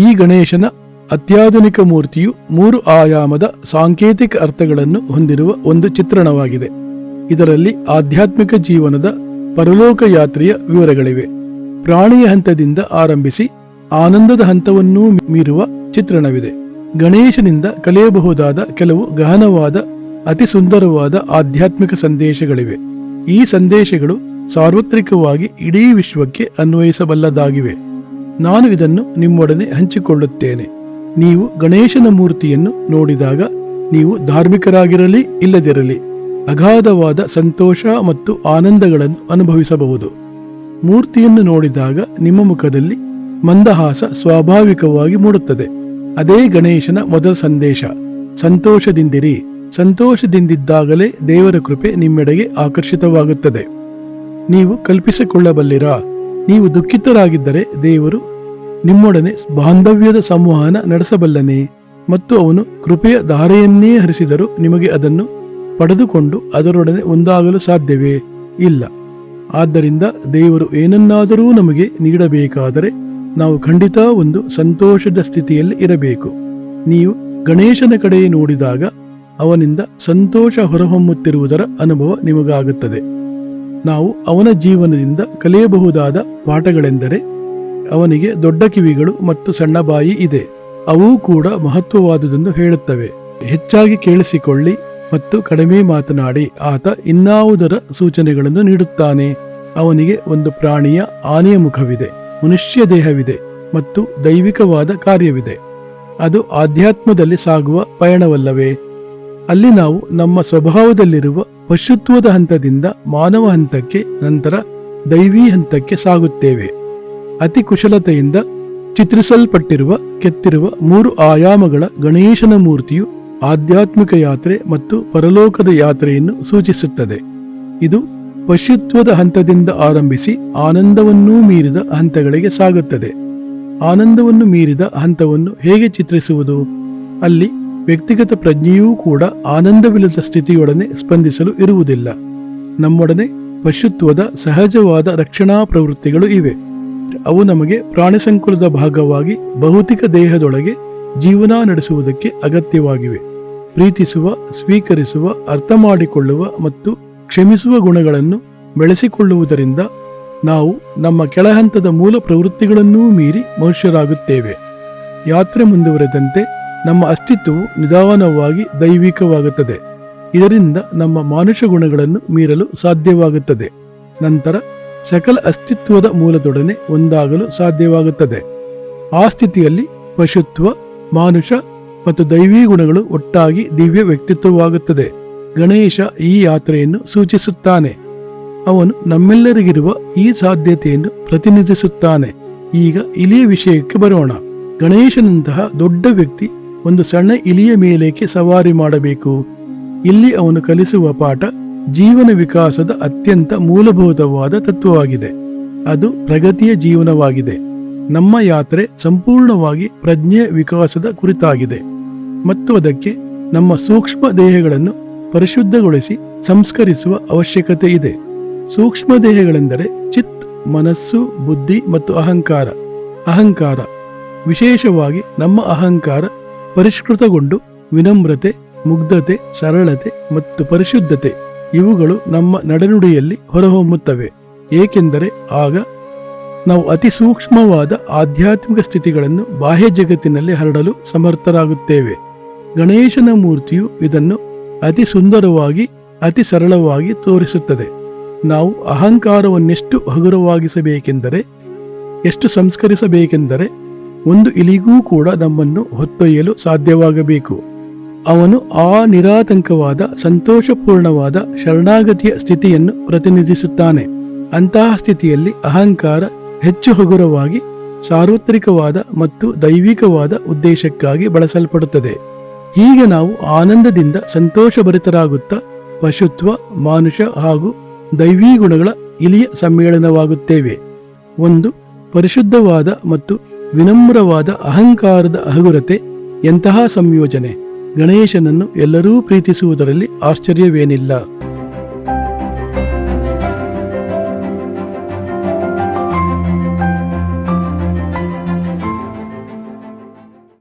ಗಣೇಶನ ಅತ್ಯಾಧುನಿಕ ಮೂರ್ತಿಯು ಮೂರು ಆಯಾಮದ ಸಾಂಕೇತಿಕ ಅರ್ಥಗಳನ್ನು ಹೊಂದಿರುವ ಒಂದು ಚಿತ್ರಣವಾಗಿದೆ. ಇದರಲ್ಲಿ ಆಧ್ಯಾತ್ಮಿಕ ಜೀವನದ ಪರಲೋಕ ಯಾತ್ರೆಯ ವಿವರಗಳಿವೆ. ಪ್ರಾಣಿಯ ಹಂತದಿಂದ ಆರಂಭಿಸಿ ಆನಂದದ ಹಂತವನ್ನೂ ಮೀರುವ ಚಿತ್ರಣವಿದೆ. ಗಣೇಶನಿಂದ ಕಲಿಯಬಹುದಾದ ಕೆಲವು ಗಹನವಾದ, ಅತಿ ಸುಂದರವಾದ ಆಧ್ಯಾತ್ಮಿಕ ಸಂದೇಶಗಳಿವೆ. ಈ ಸಂದೇಶಗಳು ಸಾರ್ವತ್ರಿಕವಾಗಿ ಇಡೀ ವಿಶ್ವಕ್ಕೆ ಅನ್ವಯಿಸಬಲ್ಲದಾಗಿವೆ. ನಾನು ಇದನ್ನು ನಿಮ್ಮೊಡನೆ ಹಂಚಿಕೊಳ್ಳುತ್ತೇನೆ. ನೀವು ಗಣೇಶನ ಮೂರ್ತಿಯನ್ನು ನೋಡಿದಾಗ ನೀವು ಧಾರ್ಮಿಕರಾಗಿರಲಿ, ಇಲ್ಲದಿರಲಿ, ಅಗಾಧವಾದ ಸಂತೋಷ ಮತ್ತು ಆನಂದಗಳನ್ನು ಅನುಭವಿಸಬಹುದು. ಮೂರ್ತಿಯನ್ನು ನೋಡಿದಾಗ ನಿಮ್ಮ ಮುಖದಲ್ಲಿ ಮಂದಹಾಸ ಸ್ವಾಭಾವಿಕವಾಗಿ ಮೂಡುತ್ತದೆ. ಅದೇ ಗಣೇಶನ ಮೊದಲ ಸಂದೇಶ, ಸಂತೋಷದಿಂದಿರಿ, ಸಂತೋಷದಿಂದಿದ್ದಾಗಲೇ ದೇವರ ಕೃಪೆ ನಿಮ್ಮೆಡೆಗೆ ಆಕರ್ಷಿತವಾಗುತ್ತದೆ. ನೀವು ಕಲ್ಪಿಸಿಕೊಳ್ಳಬಲ್ಲಿರಾ? ನೀವು ದುಃಖಿತರಾಗಿದ್ದರೆ ದೇವರು ನಿಮ್ಮೊಡನೆ ಬಾಂಧವ್ಯದ ಸಂವಹನ ನಡೆಸಬಲ್ಲನೆ ಮತ್ತು ಅವನು ಕೃಪೆಯ ಧಾರೆಯನ್ನೇ ಹರಿಸಿದರೂ ನಿಮಗೆ ಅದನ್ನು ಪಡೆದುಕೊಂಡು ಅದರೊಡನೆ ಒಂದಾಗಲು ಸಾಧ್ಯವೇ? ಇಲ್ಲ. ಆದ್ದರಿಂದ ದೇವರು ಏನನ್ನಾದರೂ ನಮಗೆ ನೀಡಬೇಕಾದರೆ ನಾವು ಖಂಡಿತ ಒಂದು ಸಂತೋಷದ ಸ್ಥಿತಿಯಲ್ಲಿ ಇರಬೇಕು. ನೀವು ಗಣೇಶನ ಕಡೆ ನೋಡಿದಾಗ ಅವನಿಂದ ಸಂತೋಷ ಹೊರಹೊಮ್ಮುತ್ತಿರುವುದರ ಅನುಭವ ನಿಮಗಾಗುತ್ತದೆ. ನಾವು ಅವನ ಜೀವನದಿಂದ ಕಲಿಯಬಹುದಾದ ಪಾಠಗಳೆಂದರೆ ಅವನಿಗೆ ದೊಡ್ಡ ಕಿವಿಗಳು ಮತ್ತು ಸಣ್ಣ ಬಾಯಿ ಇದೆ. ಅವು ಕೂಡ ಮಹತ್ವವಾದುದೆಂದು ಹೇಳುತ್ತವೆ. ಹೆಚ್ಚಾಗಿ ಕೇಳಿಸಿಕೊಳ್ಳಿ ಮತ್ತು ಕಡಿಮೆ ಮಾತನಾಡಿ, ಆತ ಇನ್ನಾವುದರ ಸೂಚನೆಗಳನ್ನು ನೀಡುತ್ತಾನೆ. ಅವನಿಗೆ ಒಂದು ಪ್ರಾಣಿಯ ಆನೆಯ ಮುಖವಿದೆ, ಮನುಷ್ಯ ದೇಹವಿದೆ ಮತ್ತು ದೈವಿಕವಾದ ಕಾರ್ಯವಿದೆ. ಅದು ಆಧ್ಯಾತ್ಮದಲ್ಲಿ ಸಾಗುವ ಪಯಣವಲ್ಲವೇ? ಅಲ್ಲಿ ನಾವು ನಮ್ಮ ಸ್ವಭಾವದಲ್ಲಿರುವ ಪಶುತ್ವದ ಹಂತದಿಂದ ಮಾನವ ಹಂತಕ್ಕೆ ನಂತರ ದೈವಿ ಹಂತಕ್ಕೆ ಸಾಗುತ್ತೇವೆ. ಅತಿ ಕುಶಲತೆಯಿಂದ ಚಿತ್ರಿಸಲ್ಪಟ್ಟಿರುವ, ಕೆತ್ತಿರುವ ಮೂರು ಆಯಾಮಗಳ ಗಣೇಶನ ಮೂರ್ತಿಯು ಆಧ್ಯಾತ್ಮಿಕ ಯಾತ್ರೆ ಮತ್ತು ಪರಲೋಕದ ಯಾತ್ರೆಯನ್ನು ಸೂಚಿಸುತ್ತದೆ. ಇದು ಪಶುತ್ವದ ಹಂತದಿಂದ ಆರಂಭಿಸಿ ಆನಂದವನ್ನೂ ಮೀರಿದ ಹಂತಗಳಿಗೆ ಸಾಗುತ್ತದೆ. ಆನಂದವನ್ನು ಮೀರಿದ ಹಂತವನ್ನು ಹೇಗೆ ಚಿತ್ರಿಸುವುದು? ಅಲ್ಲಿ ವ್ಯಕ್ತಿಗತ ಪ್ರಜ್ಞೆಯೂ ಕೂಡ ಆನಂದವಿಲ್ಲದ ಸ್ಥಿತಿಯೊಡನೆ ಸ್ಪಂದಿಸಲು ಇರುವುದಿಲ್ಲ. ನಮ್ಮೊಡನೆ ಪಶುತ್ವದ ಸಹಜವಾದ ರಕ್ಷಣಾ ಪ್ರವೃತ್ತಿಗಳು ಇವೆ. ಅವು ನಮಗೆ ಪ್ರಾಣಿ ಸಂಕುಲದ ಭಾಗವಾಗಿ ಭೌತಿಕ ದೇಹದೊಳಗೆ ಜೀವನ ನಡೆಸುವುದಕ್ಕೆ ಅಗತ್ಯವಾಗಿವೆ. ಪ್ರೀತಿಸುವ, ಸ್ವೀಕರಿಸುವ, ಅರ್ಥ ಮಾಡಿಕೊಳ್ಳುವ ಮತ್ತು ಕ್ಷಮಿಸುವ ಗುಣಗಳನ್ನು ಬೆಳೆಸಿಕೊಳ್ಳುವುದರಿಂದ ನಾವು ನಮ್ಮ ಕೆಳಹಂತದ ಮೂಲ ಪ್ರವೃತ್ತಿಗಳನ್ನೂ ಮೀರಿ ಮನುಷ್ಯರಾಗುತ್ತೇವೆ. ಯಾತ್ರೆ ಮುಂದುವರೆದಂತೆ ನಮ್ಮ ಅಸ್ತಿತ್ವವು ನಿಧಾನವಾಗಿ ದೈವಿಕವಾಗುತ್ತದೆ. ಇದರಿಂದ ನಮ್ಮ ಮಾನುಷ ಗುಣಗಳನ್ನು ಮೀರಲು ಸಾಧ್ಯವಾಗುತ್ತದೆ. ನಂತರ ಸಕಲ ಅಸ್ತಿತ್ವದ ಮೂಲದೊಡನೆ ಒಂದಾಗಲು ಸಾಧ್ಯವಾಗುತ್ತದೆ. ಆ ಸ್ಥಿತಿಯಲ್ಲಿ ಪಶುತ್ವ, ಮಾನುಷ ಮತ್ತು ದೈವೀ ಗುಣಗಳು ಒಟ್ಟಾಗಿ ದಿವ್ಯ ವ್ಯಕ್ತಿತ್ವವಾಗುತ್ತದೆ. ಗಣೇಶ ಈ ಯಾತ್ರೆಯನ್ನು ಸೂಚಿಸುತ್ತಾನೆ. ಅವನು ನಮ್ಮೆಲ್ಲರಿಗಿರುವ ಈ ಸಾಧ್ಯತೆಯನ್ನು ಪ್ರತಿನಿಧಿಸುತ್ತಾನೆ. ಈಗ ಇಲಿಯ ವಿಷಯಕ್ಕೆ ಬರೋಣ. ಗಣೇಶನಂತಹ ದೊಡ್ಡ ವ್ಯಕ್ತಿ ಒಂದು ಸಣ್ಣ ಇಲಿಯ ಮೇಲೇಕೆ ಸವಾರಿ ಮಾಡಬೇಕು. ಇಲ್ಲಿ ಅವನು ಕಲಿಸುವ ಪಾಠ ಜೀವನ ವಿಕಾಸದ ಅತ್ಯಂತ ಮೂಲಭೂತವಾದ ತತ್ವವಾಗಿದೆ. ಅದು ಪ್ರಗತಿಯ ಜೀವನವಾಗಿದೆ. ನಮ್ಮ ಯಾತ್ರೆ ಸಂಪೂರ್ಣವಾಗಿ ಪ್ರಜ್ಞೆಯ ವಿಕಾಸದ ಕುರಿತಾಗಿದೆ. ಮತ್ತು ಅದಕ್ಕೆ ನಮ್ಮ ಸೂಕ್ಷ್ಮ ದೇಹಗಳನ್ನು ಪರಿಶುದ್ಧಗೊಳಿಸಿ ಸಂಸ್ಕರಿಸುವ ಅವಶ್ಯಕತೆ ಇದೆ. ಸೂಕ್ಷ್ಮ ದೇಹಗಳೆಂದರೆ ಚಿತ್ ಮನಸ್ಸು, ಬುದ್ಧಿ ಮತ್ತು ಅಹಂಕಾರ. ಅಹಂಕಾರ. ವಿಶೇಷವಾಗಿ ನಮ್ಮ ಅಹಂಕಾರ ಪರಿಷ್ಕೃತಗೊಂಡು ವಿನಮ್ರತೆ, ಮುಗ್ಧತೆ, ಸರಳತೆ ಮತ್ತು ಪರಿಶುದ್ಧತೆ ಇವುಗಳು ನಮ್ಮ ನಡೆನುಡಿಯಲ್ಲಿ ಹೊರಹೊಮ್ಮುತ್ತವೆ. ಏಕೆಂದರೆ ಆಗ ನಾವು ಅತಿ ಸೂಕ್ಷ್ಮವಾದ ಆಧ್ಯಾತ್ಮಿಕ ಸ್ಥಿತಿಗಳನ್ನು ಬಾಹ್ಯ ಜಗತ್ತಿನಲ್ಲಿ ಹರಡಲು ಸಮರ್ಥರಾಗುತ್ತೇವೆ. ಗಣೇಶನ ಮೂರ್ತಿಯು ಇದನ್ನು ಅತಿ ಸುಂದರವಾಗಿ, ಅತಿ ಸರಳವಾಗಿ ತೋರಿಸುತ್ತದೆ. ನಾವು ಅಹಂಕಾರವನ್ನೆಷ್ಟು ಹಗುರವಾಗಿಸಬೇಕೆಂದರೆ, ಎಷ್ಟು ಸಂಸ್ಕರಿಸಬೇಕೆಂದರೆ ಒಂದು ಇಲಿಗೂ ಕೂಡ ನಮ್ಮನ್ನು ಹೊತ್ತೊಯ್ಯಲು ಸಾಧ್ಯವಾಗಬೇಕು. ಅವನು ಆ ನಿರಾತಂಕವಾದ, ಸಂತೋಷಪೂರ್ಣವಾದ, ಶರಣಾಗತಿಯ ಸ್ಥಿತಿಯನ್ನು ಪ್ರತಿನಿಧಿಸುತ್ತಾನೆ. ಅಂತಹ ಸ್ಥಿತಿಯಲ್ಲಿ ಅಹಂಕಾರ ಹೆಚ್ಚು ಹಗುರವಾಗಿ, ಸಾರ್ವತ್ರಿಕವಾದ ಮತ್ತು ದೈವಿಕವಾದ ಉದ್ದೇಶಕ್ಕಾಗಿ ಬಳಸಲ್ಪಡುತ್ತದೆ. ಹೀಗೆ ನಾವು ಆನಂದದಿಂದ ಸಂತೋಷಭರಿತರಾಗುತ್ತಾ, ಪಶುತ್ವ, ಮಾನುಷ ಹಾಗೂ ದೈವೀ ಗುಣಗಳ ಇಲಿಯ ಸಮ್ಮೇಳನವಾಗುತ್ತೇವೆ. ಒಂದು ಪರಿಶುದ್ಧವಾದ ಮತ್ತು ವಿನಮ್ರವಾದ ಅಹಂಕಾರದ ಅಹಗುರತೆ ಎಂತಹ ಸಂಯೋಜನೆ? ಗಣೇಶನನ್ನು ಎಲ್ಲರೂ ಪ್ರೀತಿಸುವುದರಲ್ಲಿ ಆಶ್ಚರ್ಯವೇನಿಲ್ಲ.